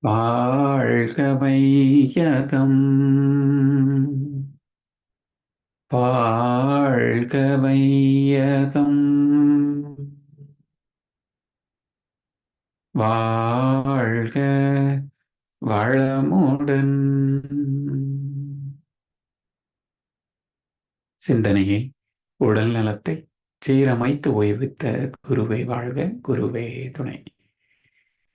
வாழ்க வையகம் வாழ்க வையகம் வாழ்க வளமுடன். சிந்தனையை உடல் நலத்தை சீரமைத்து ஓய்வித்த குருவை வாழ்க குருவே துணை.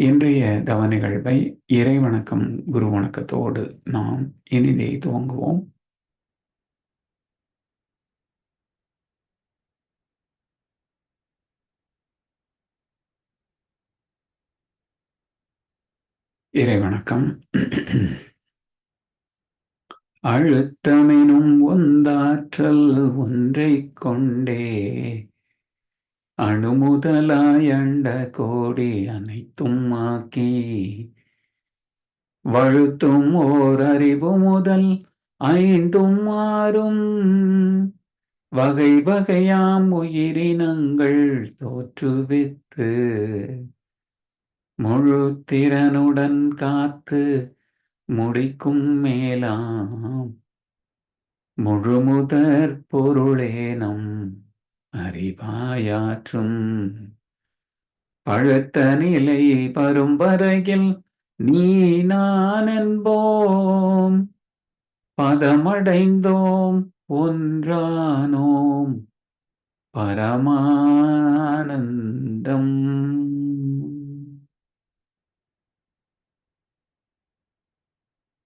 இன்றைய தவ நிகழ்வை இறை வணக்கம் குரு வணக்கத்தோடு நாம் இனிதே துவங்குவோம். இறை வணக்கம் அழுத்தமெனும் ஒந்தாற்றல் ஒன்றைக் கொண்டே அணுமுதலாயண்ட கோடி அனைத்தும் ஆக்கி வழுத்தும் ஓர் அறிவு முதல் ஐந்தும் ஆறும். வகை வகையாம் உயிரினங்கள் தோற்றுவித்து முழு திறனுடன் காத்து முடிக்கும் மேலாம். முழுமுதற் பொருளேனம் அறிவாயாற்றும். பழுத்த நிலை வரும் வரையில் நீ நான் என்போம். பதமடைந்தோம் ஒன்றானோம். பரமானந்தம்.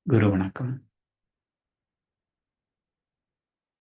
குரு வணக்கம்.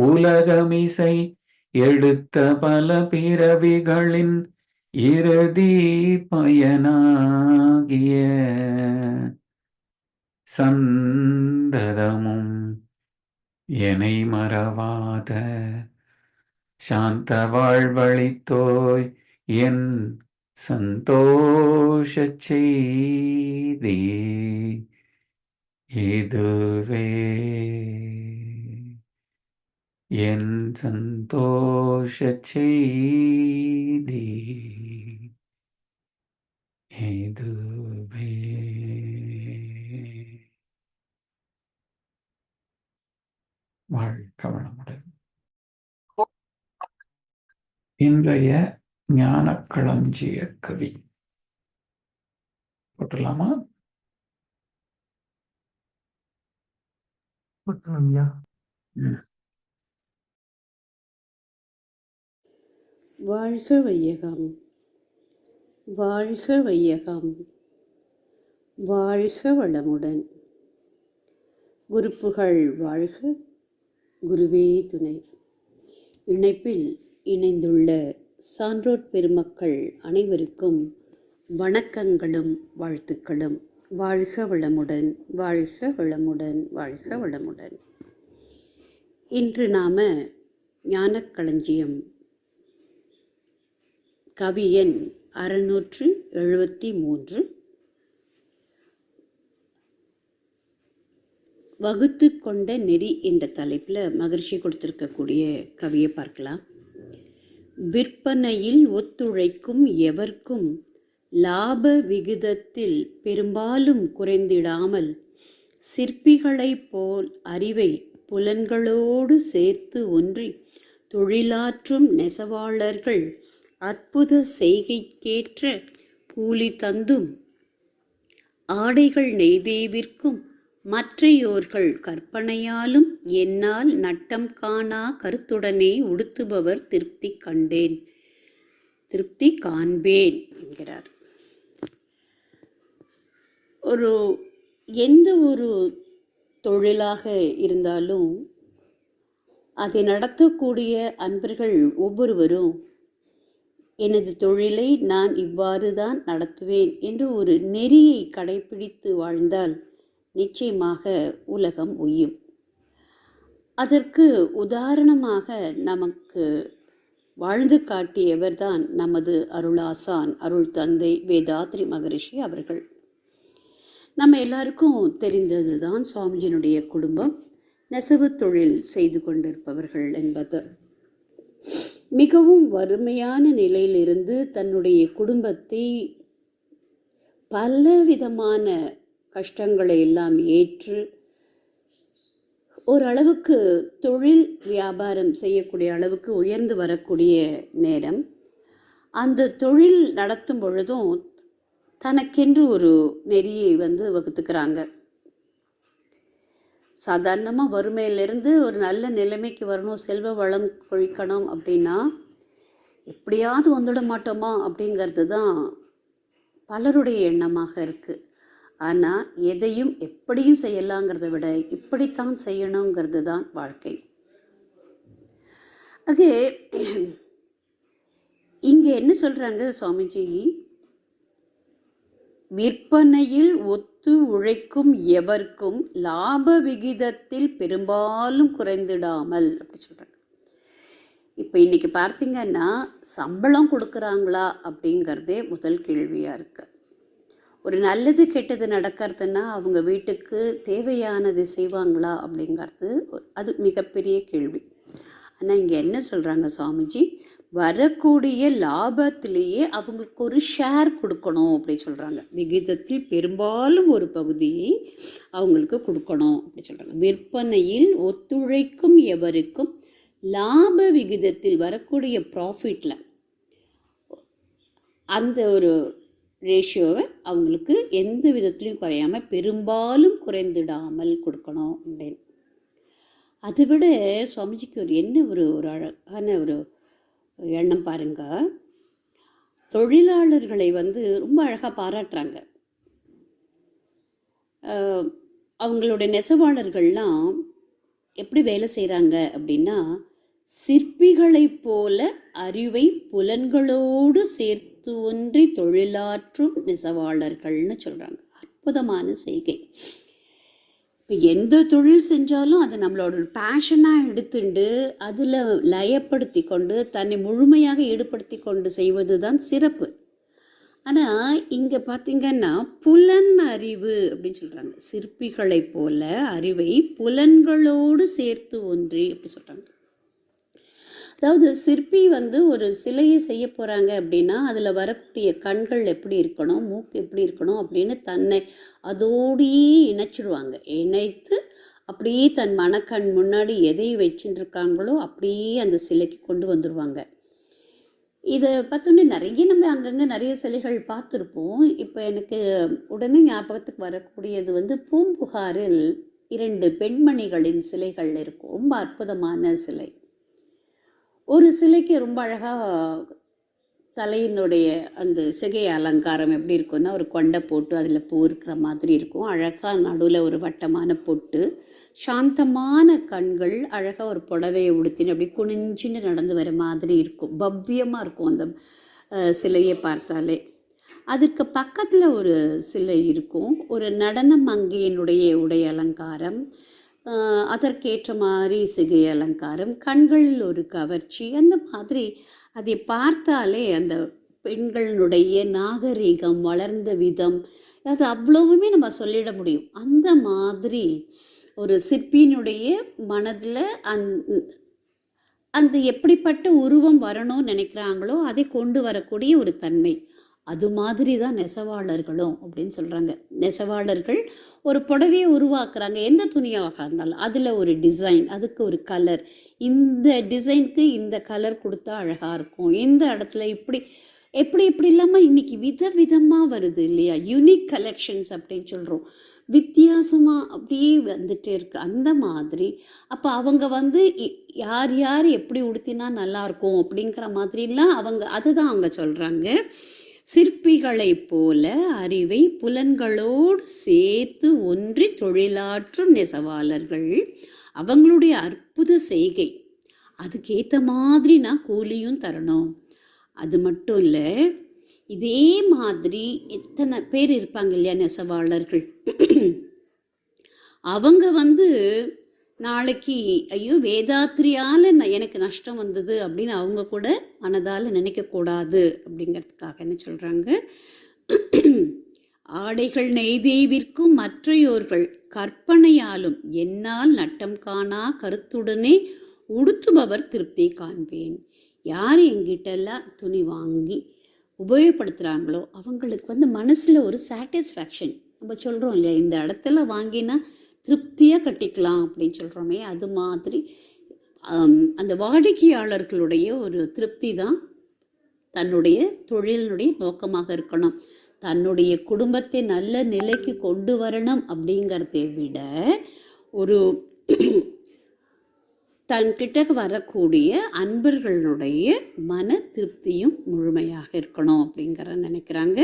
உலகமிசை எடுத்த பல பிறவிகளின் இறுதி பயனாகிய சந்ததமும் என்னை மறவாத சாந்த வாழ்வழித்தோய் என் சந்தோஷ செய்தி இதுவே. என் சந்தோஷச் செய்தி இதுவே வாழ்க வளமுடன். இன்றைய ஞான களஞ்சிய கவி போட்டுலாமா போட்டுருங்கய்யா வாழ்க வையகம். வாழ்க வையகம். வாழ்க வளமுடன். குருப்புகள் வாழ்க. குருவே துணை. இணைப்பில் இணைந்துள்ள சான்றோர் பெருமக்கள் அனைவருக்கும் வணக்கங்களும் வாழ்த்துக்களும். வாழ்க வளமுடன் வாழ்க வளமுடன் வாழ்க வளமுடன். இன்று நாம ஞானக்களஞ்சியம் கவியன் அறுநூற்று எழுபத்தி மூன்று. வகுத்து கொண்ட நெறி என்ற தலைப்பில் மகிழ்ச்சி கொடுத்துருக்கக்கூடிய கவியை பார்க்கலாம். விற்பனையில் ஒத்துழைக்கும் எவர்க்கும் லாப விகிதத்தில் பெரும்பாலும் குறைந்திடாமல் சிற்பிகளைப் போல் அறிவை புலன்களோடு சேர்த்து ஒன்றி தொழிலாற்றும் நெசவாளர்கள் அற்புத செய்கைக்கேற்ற கூலி தந்தும் ஆடைகள் நெய்தேவிற்கும் மற்றையோர்கள் கற்பனையாலும் என்னால் நட்டம் காணா கருத்துடனே உடுத்துபவர் திருப்தி கண்டேன். திருப்தி காண்பேன் என்கிறார். ஒரு எந்த ஒரு தொழிலாக இருந்தாலும் அதை நடத்தக்கூடிய அன்பர்கள் ஒவ்வொருவரும் எனது தொழிலை நான் இவ்வாறு தான் நடத்துவேன் என்று ஒரு நெறியை கடைபிடித்து வாழ்ந்தால் நிச்சயமாக உலகம் உய்யும் அதற்கு உதாரணமாக நமக்கு வாழ்ந்து காட்டியவர்தான் நமது அருளாசான் அருள் தந்தை வேதாத்ரி மகரிஷி அவர்கள். நம்ம எல்லாருக்கும் தெரிந்தது தான் சுவாமிஜியினுடைய குடும்பம். நெசவு தொழில் செய்து கொண்டிருப்பவர்கள் என்பது. மிகவும் வறுமையான நிலையிலிருந்து தன்னுடைய குடும்பத்தை பலவிதமான கஷ்டங்களை எல்லாம் ஏற்று ஓரளவுக்கு தொழில் வியாபாரம் செய்யக்கூடிய அளவுக்கு உயர்ந்து வரக்கூடிய நேரம். அந்த தொழில் நடத்தும் பொழுதும் தனக்கென்று ஒரு நெறியை வந்து வகுத்துக்கிறாங்க. சாதாரணமாக வறுமையிலேருந்து ஒரு நல்ல நிலைமைக்கு வரணும் செல்வ வளம் கொழிக்கணும் அப்படின்னா எப்படியாவது வந்துட மாட்டோமா அப்படிங்கிறது தான் பலருடைய எண்ணமாக இருக்குது ஆனால் எதையும் எப்படியும் செய்யலாங்கிறத விட இப்படித்தான் செய்யணுங்கிறது தான் வாழ்க்கை. அது இங்கே என்ன சொல்கிறாங்க சுவாமிஜி? விற்பனையில் ஒத்து உழைக்கும் எவர்க்கும் லாப விகிதத்தில் பெரும்பாலும் குறைந்திடாமல் அப்படி சொல்கிறாங்க இப்போ இன்னைக்கு பார்த்தீங்கன்னா சம்பளம் கொடுக்குறாங்களா அப்படிங்கிறதே முதல் கேள்வியாக இருக்குது ஒரு நல்லது கெட்டது நடக்கிறதுனா அவங்க வீட்டுக்கு தேவையானது செய்வாங்களா அப்படிங்கிறது அது மிகப்பெரிய கேள்வி. ஆனால் இங்கே என்ன சொல்கிறாங்க சுவாமிஜி? வரக்கூடிய லாபத்திலேயே அவங்களுக்கு ஒரு ஷேர் கொடுக்கணும் அப்படி சொல்கிறாங்க விகிதத்தில் பெரும்பாலும் ஒரு பகுதியை அவங்களுக்கு கொடுக்கணும் அப்படி சொல்கிறாங்க விற்பனையில் ஒத்துழைக்கும் எவருக்கும் லாப விகிதத்தில் வரக்கூடிய ப்ராஃபிட்டில் அந்த ஒரு ரேஷியோவை அவங்களுக்கு எந்த விதத்துலையும் குறையாமல் பெரும்பாலும் குறைந்துடாமல் கொடுக்கணும் அப்படின்னு. அதை விட சுவாமிஜிக்கு ஒரு என்ன ஒரு ஒரு அழகான ஒரு எண்ணம் பாருங்க. தொழிலாளர்களை வந்து ரொம்ப அழகாக பாராட்டுறாங்க. அவங்களுடைய நெசவாளர்கள்லாம் எப்படி வேலை செய்கிறாங்க அப்படின்னா சிற்பிகளைப் போல அறிவை புலன்களோடு சேர்த்து ஒன்றி தொழிலாற்றும் நெசவாளர்கள்னு சொல்கிறாங்க அற்புதமான செய்கை. இப்போ எந்த தொழில் செஞ்சாலும் அதை நம்மளோட ஒரு பேஷனாக எடுத்துண்டு அதில் லயப்படுத்தி கொண்டு தன்னை முழுமையாக ஈடுபடுத்தி கொண்டு செய்வது தான் சிறப்பு. ஆனால் இங்கே பார்த்தீங்கன்னா புலன் அறிவு அப்படின்னு சொல்கிறாங்க சிற்பிகளைப் போல அறிவை புலன்களோடு சேர்த்து ஒன்றி அப்படி சொல்கிறாங்க அதாவது சிற்பி வந்து ஒரு சிலையை செய்ய போகிறாங்க அப்படின்னா அதில் வரக்கூடிய கண்கள் எப்படி இருக்கணும் மூக்கு எப்படி இருக்கணும் அப்படின்னு தன்னை அதோடையே இணைச்சிடுவாங்க இணைத்து அப்படியே தன் மனக்கண் முன்னாடி எதை வச்சுட்டு இருக்காங்களோ அப்படியே அந்த சிலைக்கு கொண்டு வந்துடுவாங்க இதை பார்த்தோன்னே நிறைய நம்ம அங்கங்கே நிறைய சிலைகள் பார்த்துருப்போம். இப்போ எனக்கு உடனே ஞாபகத்துக்கு வரக்கூடியது வந்து பூம்புகாரில் இரண்டு பெண்மணிகளின் சிலைகள் இருக்கும். ரொம்ப அற்புதமான சிலை. ஒரு சிலைக்கு ரொம்ப அழகாக தலையினுடைய அந்த சிகை அலங்காரம் எப்படி இருக்கும்னா ஒரு கொண்டை போட்டு அதில் பூ இருக்கிற மாதிரி இருக்கும். அழகாக நடுவில் ஒரு வட்டமான பொட்டு சாந்தமான கண்கள் அழகாக ஒரு புடவையை உடுத்தின்னு அப்படி குனிஞ்சின்னு நடந்து வர மாதிரி இருக்கும். பவ்யமாக இருக்கும் அந்த சிலையை பார்த்தாலே. அதுக்கு பக்கத்தில் ஒரு சிலை இருக்கும். ஒரு நடன மங்கையினுடைய உடை அலங்காரம். அதற்கேற்ற மாதிரி சிகை அலங்காரம் கண்களில் ஒரு கவர்ச்சி அந்த மாதிரி அதை பார்த்தாலே அந்த பெண்களினுடைய நாகரீகம் வளர்ந்த விதம் அது அவ்வளவுமே நம்ம சொல்லிட முடியும். அந்த மாதிரி ஒரு சிற்பியினுடைய மனதில் அந் அந்த எப்படிப்பட்ட உருவம் வரணும்னு நினைக்கிறாங்களோ அதை கொண்டு வரக்கூடிய ஒரு தன்மை. அது மாதிரி தான் நெசவாளர்களும் அப்படின்னு சொல்கிறாங்க நெசவாளர்கள் ஒரு புடவையை உருவாக்குறாங்க. எந்த துணியாக இருந்தாலும் அதில் ஒரு டிசைன் அதுக்கு ஒரு கலர் இந்த டிசைனுக்கு இந்த கலர் கொடுத்தா அழகாக இருக்கும். இந்த இடத்துல இப்படி எப்படி எப்படி இல்லாமல் இன்னைக்கு விதவிதமாக வருது இல்லையா? யூனிக் கலெக்ஷன்ஸ் அப்படின்னு சொல்கிறோம் வித்தியாசமாக அப்படியே வந்துட்டே இருக்குது அந்த மாதிரி. அப்போ அவங்க வந்து யார் யார் எப்படி உடுத்தினா நல்லாயிருக்கும் அப்படிங்கிற மாதிரிலாம் அவங்க அதுதான் அவங்க சொல்கிறாங்க சிற்பிகளைப் போல அறிவை புலன்களோடு சேர்த்து ஒன்றி தொழிலாற்றும் நெசவாளர்கள் அவங்களுடைய அற்புத செய்கை. அதுக்கேற்ற மாதிரி நான் கூலியும் தரணும். அது மட்டும் இல்லை இதே மாதிரி எத்தனை பேர் இருப்பாங்க இல்லையா நெசவாளர்கள்? அவங்க வந்து நாளைக்கு ஐயோ வேதாத்திரியால் எனக்கு நஷ்டம் வந்தது அப்படின்னு அவங்க கூட மனதால் நினைக்கக்கூடாது அப்படிங்கிறதுக்காக என்ன சொல்கிறாங்க ஆடைகள் நெய்தேவிற்கும் மற்றையோர்கள் கற்பனையாலும் என்னால் நட்டம் காணா கருத்துடனே உடுத்துபவர் திருப்தி காண்பேன். யார் எங்கிட்டெல்லாம் துணி வாங்கி உபயோகப்படுத்துகிறாங்களோ அவங்களுக்கு வந்து மனசில் ஒரு சாட்டிஸ்ஃபேக்ஷன் நம்ம சொல்கிறோம் இல்லையா இந்த இடத்துல வாங்கினா திருப்தியாக கட்டிக்கலாம் அப்படின்னு சொல்கிறோமே அது மாதிரி அந்த வாடிக்கையாளர்களுடைய ஒரு திருப்தி தான் தன்னுடைய தொழிலினுடைய நோக்கமாக இருக்கணும். தன்னுடைய குடும்பத்தை நல்ல நிலைக்கு கொண்டு வரணும் அப்படிங்கிறத விட ஒரு தன்கிட்ட வரக்கூடிய அன்பர்களுடைய மன திருப்தியும் முழுமையாக இருக்கணும் அப்படிங்கிற நினைக்கிறாங்க.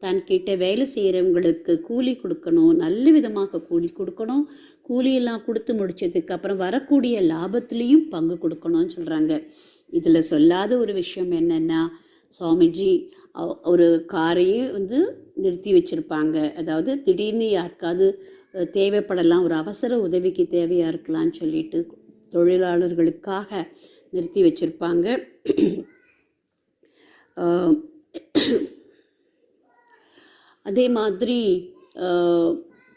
தன்கிட்ட வேலை செய்கிறவங்களுக்கு கூலி கொடுக்கணும் நல்ல விதமாக கூலி கொடுக்கணும். கூலியெல்லாம் கொடுத்து முடிச்சதுக்கு அப்புறம் வரக்கூடிய லாபத்துலேயும் பங்கு கொடுக்கணும்னு சொல்கிறாங்க இதில் சொல்லாத ஒரு விஷயம் என்னென்னா சுவாமிஜி அவ- ஒரு காரையே வந்து நிறுத்தி வச்சுருப்பாங்க. அதாவது திடீர்னு யாருக்காவது தேவைப்படலாம் ஒரு அவசர உதவிக்கு தேவையாக இருக்கலாம்னு சொல்லிட்டு தொழிலாளர்களுக்காக நிறுத்தி வச்சுருப்பாங்க. அதே மாதிரி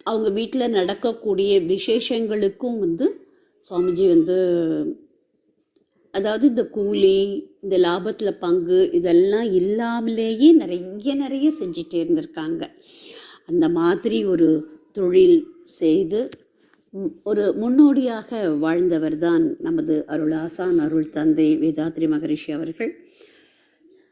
அவங்க வீட்டில் நடக்கக்கூடிய விசேஷங்களுக்கும் வந்து சுவாமிஜி வந்து அதாவது இந்த கூலி இந்த லாபத்தில் பங்கு இதெல்லாம் இல்லாமலேயே நிறைய நிறைய செஞ்சிட்டே இருந்திருக்காங்க. அந்த மாதிரி ஒரு தொழில் செய்து ஒரு முன்னோடியாக வாழ்ந்தவர் தான் நமது அருள் ஆசான் அருள் தந்தை வேதாத்ரி மகரிஷி அவர்கள்.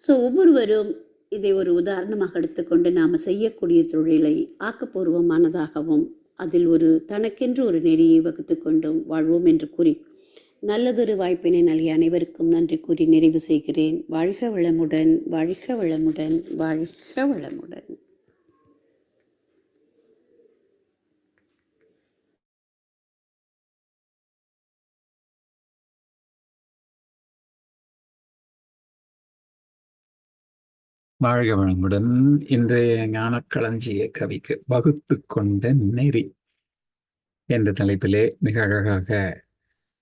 ஸோ ஒவ்வொருவரும் இதை ஒரு உதாரணமாக எடுத்துக்கொண்டு நாம் செய்யக்கூடிய தொழிலை ஆக்கப்பூர்வமானதாகவும் அதில் ஒரு தனக்கென்று ஒரு நெறியை வகுத்து கொண்டும் வாழ்வோம் என்று கூறி நல்லதொரு வாய்ப்பினை நல்கிய அனைவருக்கும் நன்றி கூறி நிறைவு செய்கிறேன். வாழ்க வளமுடன் வாழ்க வளமுடன் வாழ்க வளமுடன். வாழ்க வளமுடன் இன்றைய ஞானக்களஞ்சிய கவிக்கு வகுத்து கொண்ட நெறி என்ற தலைப்பிலே மிக அழகாக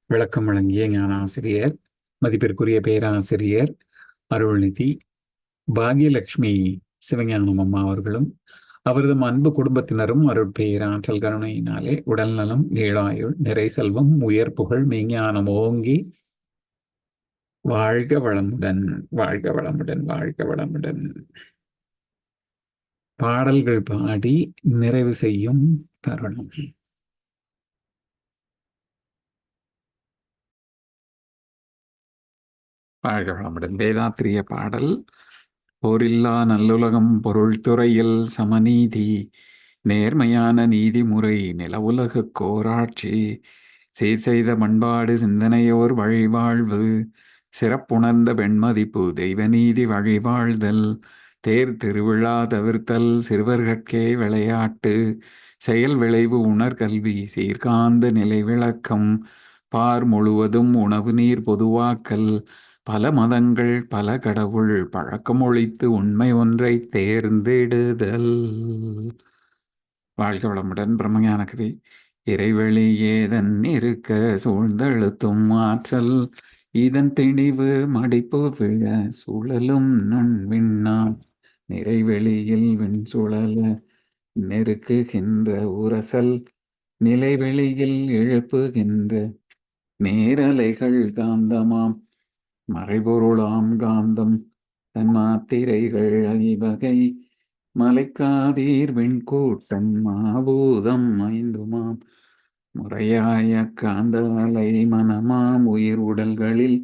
விளக்கம் வழங்கிய ஞானாசிரியர் மதிப்பிற்குரிய பேராசிரியர் அருள்நிதி பாகியலட்சுமி சிவஞானம் அம்மா அவர்களும் அவரது அன்பு குடும்பத்தினரும் அருள் பேராற்றல் கருணையினாலே உடல்நலம் நீளாயுள் நிறை செல்வம் உயர் புகழ் மெய்ஞானம் ஓங்கி வாழ்க வளமுடன் வாழ்க வளமுடன் வாழ்க வளமுடன். பாடல்கள் பாடி நிறைவு செய்யும் தருணம். வாழ்க வளமுடன். வேதாத்திரிய பாடல் போரில்லா நல்லுலகம் பொருள் துறையில் சமநீதி நேர்மையான நீதிமுறை நிலவுலகு கோராட்சி சீர் செய்த பண்பாடு சிந்தனையோர் வழிவாழ்வு சிறப்புணர்ந்த பெண்மதிப்பு தெய்வநீதி வழிவாழ்தல் தேர் திருவிழா தவிர்த்தல் சிறுவர்கட்கே விளையாட்டு செயல் விளைவு உணர்கல்வி சீர்காந்த நிலை விளக்கம் பார் முழுவதும் உணவு நீர் பொதுவாக்கல் பல மதங்கள் பல கடவுள் பழக்கம் ஒழித்து உண்மை ஒன்றை தேர்ந்தெடுதல். வாழ்க வளமுடன் பிரம்மஞான கவி இறைவெளி ஏதன் இருக்க சூழ்ந்தெழுத்தும் ஆற்றல் இதன் திணிவு மடிப்பு விழ சுழலும் நுண் விண்ணால் நிறைவெளியில் விண் சுழல நெருக்குகின்ற உரசல். நிலைவெளியில் எழுப்புகின்ற நேரலைகள் காந்தமாம். மறைபொருளாம் காந்தம் தன்மாத்திரைகள் ஐவகை. மலைக்காதீர் விண்கூட்டம் மாபூதம் ஐந்துமாம். முறையாய காந்தலை மனமாம் உயிர் உடல்களில்.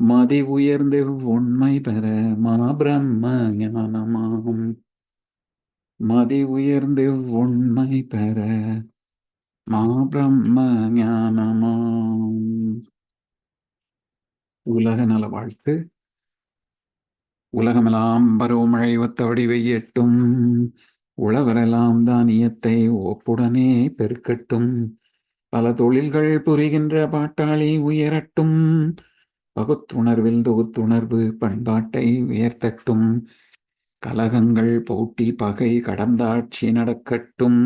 மதி உயர்ந்து உண்மை பெற மாபிரம்ம ஞானமாம் மதி உயர்ந்து உண்மை பெற மா பிரம்ம ஞானமாம் உலக நல வாழ்த்து. உலகமெல்லாம் பருவமழை ஒத்தபடி வெய்யட்டும் உழவரெல்லாம் தானியத்தை ஒப்புடனே பெருக்கட்டும். பல தொழில்கள் புரிகின்ற பாட்டாளி உயரட்டும். பகுத்துணர்வில் தொகுத்துணர்வு பண்பாட்டை உயர்த்தட்டும். கலகங்கள் போட்டி பகை கடந்தாட்சி நடக்கட்டும்.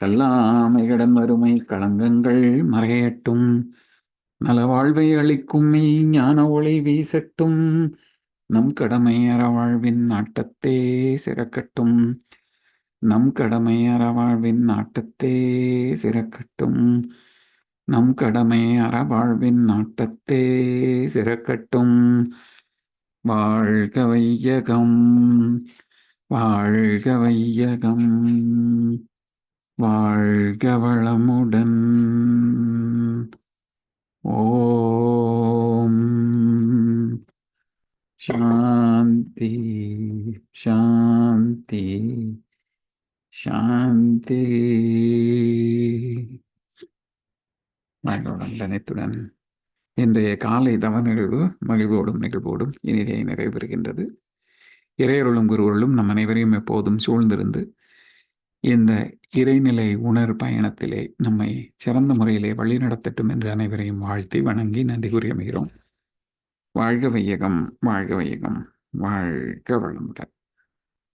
எல்லாமை கடன் வறுமை களங்கங்கள் மறையட்டும். நலவாழ்வை அளிக்கும் மெய் ஞான ஒளி வீசட்டும். நம் கடமை அறவாழ்வின் நாட்டத்தே சிறக்கட்டும். நம் கடமை அறவாழ்வின் நாட்டத்தே சிறக்கட்டும். நம் கடமை அறவாழ்வின் நாட்டத்தே சிறக்கட்டும். வாழ்க வையகம் வாழ்க வையகம் வாழ்க வளமுடன். ஓம் சாந்தி சாந்தி. சாந்தி. மகளுடன் நினைத்துடன் இன்றைய காலை தவ நிகழ்வு மகிழ்வோடும் நிகழ்வோடும் இனிதே நிறைவேறுகின்றது. இறையருளும் குருவருளும் நம் அனைவரையும் எப்போதும் சூழ்ந்திருந்து இந்த இறைநிலை உணர் பயணத்திலே நம்மை சிறந்த முறையிலே வழிநடத்தட்டும் என்று அனைவரையும் வாழ்த்தி வணங்கி நன்றி கூறி அமைகிறோம். வாழ்க வையகம் வாழ்க வையகம் வாழ்க வளமுடன்.